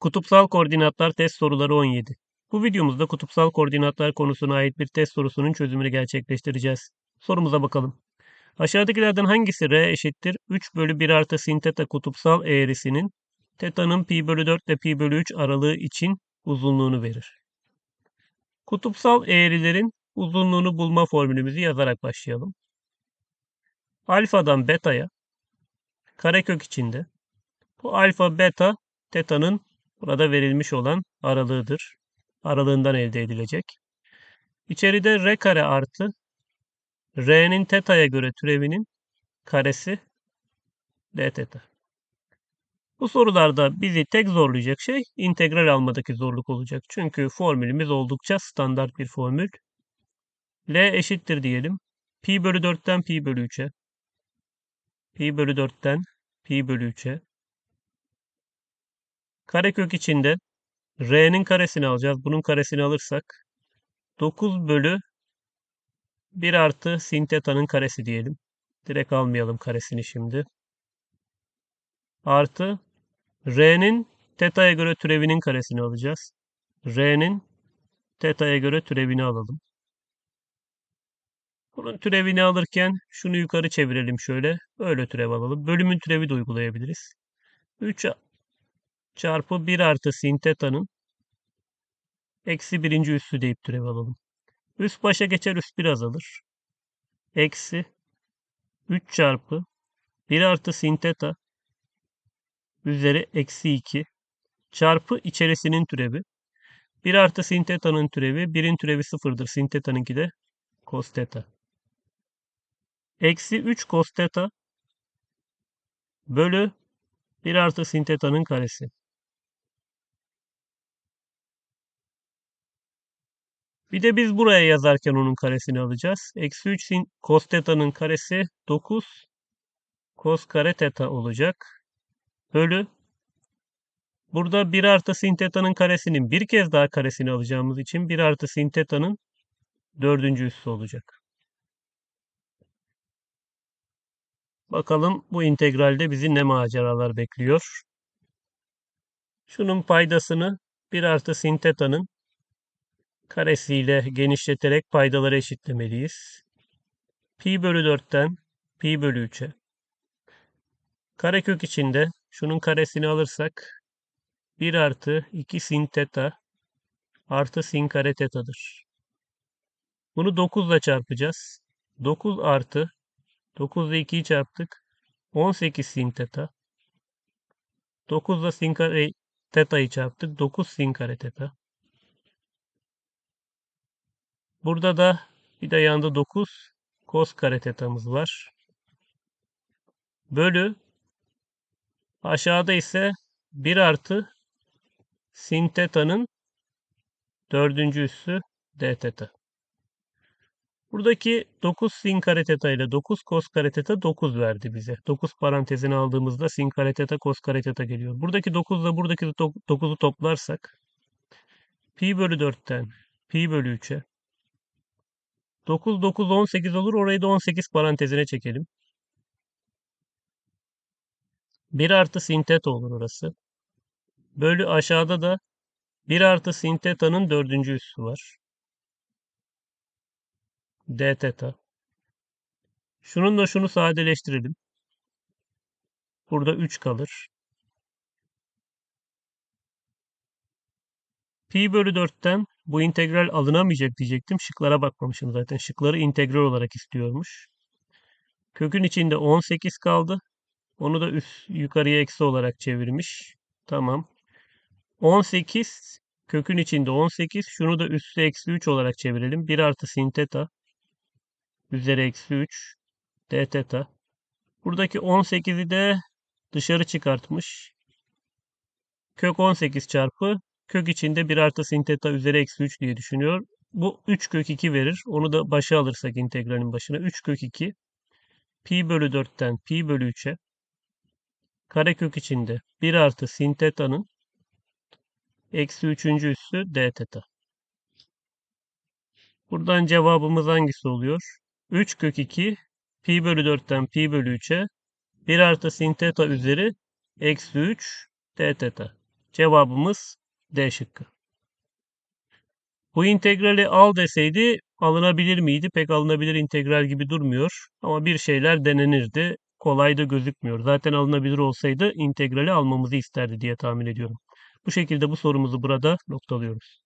Kutupsal koordinatlar test soruları 17. Bu videomuzda kutupsal koordinatlar konusuna ait bir test sorusunun çözümünü gerçekleştireceğiz. Sorumuza bakalım. Aşağıdakilerden hangisi R eşittir 3 bölü 1 artı sin teta kutupsal eğrisinin teta'nın pi bölü 4 ile pi bölü 3 aralığı için uzunluğunu verir? Kutupsal eğrilerin uzunluğunu bulma formülümüzü yazarak başlayalım. Alfadan beta'ya karekök içinde bu alfa beta teta'nın burada verilmiş olan aralığıdır. Aralığından elde edilecek. İçeride r kare artı r'nin teta'ya göre türevinin karesi d teta. Bu sorularda bizi tek zorlayacak şey integral almadaki zorluk olacak. Çünkü formülümüz oldukça standart bir formül. L eşittir diyelim. Pi bölü 4'ten pi bölü 3'e. Pi bölü 4'ten pi bölü 3'e. Karekök içinde r'nin karesini alacağız. Bunun karesini alırsak 9 bölü 1 artı sin teta'nın karesi diyelim. Direkt almayalım karesini şimdi. Artı r'nin teta'ya göre türevinin karesini alacağız. r'nin teta'ya göre türevini alalım. Bunun türevini alırken şunu yukarı çevirelim şöyle. Öyle türev alalım. Bölümün türevi de uygulayabiliriz. 3 çarpı 1 artı sin teta'nın eksi birinci üssü deyip türev alalım. Üst başa geçer üst bir azalır. Eksi 3 çarpı 1 artı sin teta üzeri eksi 2 çarpı içerisinin türevi. 1 artı sin teta'nın türevi 1'in türevi 0'dır. Sin teta'nınki de cos teta. Eksi 3 cos teta bölü 1 artı sin teta'nın karesi. Bir de biz buraya yazarken onun karesini alacağız. Eksi 3 sin cos teta'nın karesi 9 cos kare teta olacak. Bölü Burada 1 artı sin teta'nın karesinin bir kez daha karesini alacağımız için 1 artı sin teta'nın dördüncü üssü olacak. Bakalım bu integralde bizi ne maceralar bekliyor. Şunun paydasını 1 artı sin teta'nın karesiyle genişleterek paydaları eşitlemeliyiz. Pi bölü 4'ten pi bölü 3'e. Karekök içinde şunun karesini alırsak 1 artı 2 sin teta artı sin kare tetadır. Bunu 9 ile çarpacağız. 9 artı 9 ile 2'yi çarptık. 18 sin teta. 9 ile sin kare teta'yı çarptık. 9 sin kare teta. Burada da bir de yanında 9 cos kare teta'mız var. Bölü aşağıda ise 1 artı sin teta'nın dördüncü üssü d teta. Buradaki 9 sin kare teta ile 9 cos kare teta 9 verdi bize. 9 parantezini aldığımızda sin kare teta cos kare teta geliyor. Buradaki 9 ile buradaki 9'u toplarsak pi bölü 4'ten pi bölü 3'e 9 9 18 olur. Orayı da 18 parantezine çekelim. 1 artı sin teta olur orası. Bölü aşağıda da 1 artı sin teta'nın dördüncü üssü var. d teta. Şununla şunu sadeleştirelim. Burada 3 kalır. Pi bölü 4'ten bu integral alınamayacak diyecektim. Şıklara bakmamışım zaten. Şıkları integral olarak istiyormuş. Kökün içinde 18 kaldı. Onu da üst yukarıya eksi olarak çevirmiş. Tamam. 18 kökün içinde 18. Şunu da üstü eksi 3 olarak çevirelim. 1 artı sin teta üzeri eksi 3 d teta. Buradaki 18'i de dışarı çıkartmış. Kök 18 çarpı kök içinde 1 artı sin teta üzeri eksi 3 diye düşünüyor. Bu 3 kök 2 verir. Onu da başa alırsak integralin başına. 3 kök 2 pi bölü 4'ten pi bölü 3'e karekök içinde 1 artı sin teta'nın eksi 3. üssü d teta. Buradan cevabımız hangisi oluyor? 3 kök 2 pi bölü 4'ten pi bölü 3'e 1 artı sin teta üzeri eksi 3 d teta. Cevabımız D şıkkı. Bu integrali al deseydi alınabilir miydi? Pek alınabilir integral gibi durmuyor. Ama bir şeyler denenirdi. Kolay da gözükmüyor. Zaten alınabilir olsaydı integrali almamızı isterdi diye tahmin ediyorum. Bu şekilde bu sorumuzu burada noktalıyoruz.